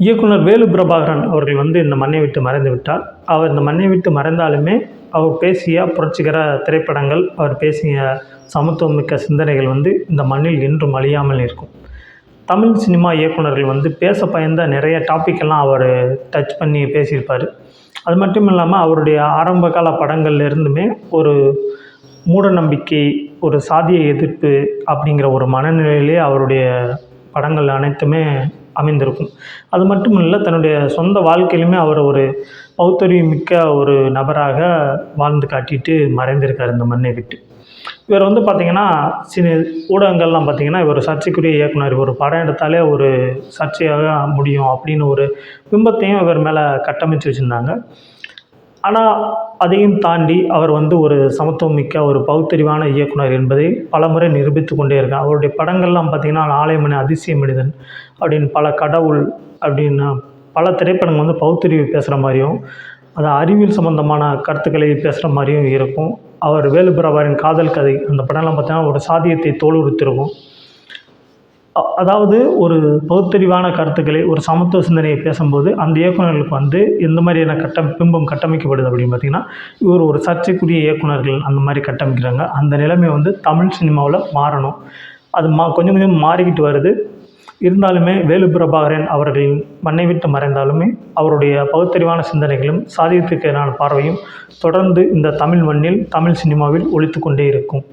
இயக்குனர் வேலு பிரபாகரன் அவர்கள் வந்து இந்த மண்ணை விட்டு மறைந்து விட்டார். அவர் இந்த மண்ணை விட்டு மறைந்தாலுமே அவர் பேசிய புரட்சிகர திரைப்படங்கள் அவர் பேசிய சமத்துவமிக்க சிந்தனைகள் வந்து இந்த மண்ணில் என்றும் அழியாமல் இருக்கும் தமிழ் சினிமா இயக்குனர்கள் வந்து பேச பயந்த நிறைய டாப்பிக்கெல்லாம் அவர் டச் பண்ணி பேசியிருப்பார். அது மட்டும் இல்லாமல் அவருடைய ஆரம்ப கால ஒரு மூட நம்பிக்கை ஒரு சாதிய எதிர்ப்பு அப்படிங்கிற ஒரு மனநிலையிலே அவருடைய படங்கள் அனைத்துமே அமைந்திருக்கும். அது மட்டும் இல்லை தன்னுடைய சொந்த வாழ்க்கையிலுமே அவர் ஒரு பௌத்தரியம் மிக்க ஒரு நபராக வாழ்ந்து காட்டிட்டு மறைந்திருக்கார் இந்த மண்ணை விட்டு. இவர் வந்து பார்த்திங்கன்னா சில ஊடகங்கள்லாம் பார்த்திங்கன்னா இவர் சர்ச்சைக்குரிய இயக்குனர். ஒரு படம் எடுத்தாலே ஒரு சர்ச்சையாக முடியும் அப்படின்னு ஒரு பிம்பத்தையும் இவர் மேலே கட்டமைச்சு வச்சுருந்தாங்க. ஆனால் அதையும் தாண்டி அவர் வந்து ஒரு சமத்துவம் மிக்க ஒரு பகுத்தறிவான இயக்குனர் என்பதை பலமுறை நிரூபித்து கொண்டே இருக்கார். அவருடைய படங்கள்லாம் பார்த்திங்கன்னா ஆலயமணி அதிசய மனிதன் அப்படின்னு பல கடவுள் அப்படின்னு பல திரைப்படங்கள் வந்து பகுத்தறிவு பேசுகிற மாதிரியும் அது அறிவியல் சம்மந்தமான கருத்துக்களை பேசுகிற மாதிரியும் இருக்கும். அவர் வேலுப்பிரபாரின் காதல் கதை அந்த படம்லாம் பார்த்தீங்கன்னா ஒரு சாதியத்தை தோலுரித்திருக்கும் அதாவது ஒரு பகுத்தறிவான கருத்துக்களை ஒரு சமத்துவ சிந்தனையை பேசும்போது அந்த இயக்குனர்களுக்கு வந்து எந்த மாதிரியான கட்ட பிம்பம் கட்டமைக்கப்படுது அப்படின்னு பார்த்தீங்கன்னா இவர் ஒரு சர்ச்சைக்குரிய இயக்குனர்கள் அந்த மாதிரி கட்டமைக்கிறாங்க. அந்த நிலைமை வந்து தமிழ் சினிமாவில் மாறணும். அது மா கொஞ்சம் கொஞ்சம் மாறிக்கிட்டு வருது. இருந்தாலுமே வேலு பிரபாகரன் அவர்களின் மண்ணை விட்டு மறைந்தாலுமே அவருடைய பகுத்தறிவான சிந்தனைகளும் சாதியத்துக்கு எதிரான பார்வையும் தொடர்ந்து இந்த தமிழ் மண்ணில் தமிழ் சினிமாவில் ஒழித்து கொண்டே இருக்கும்.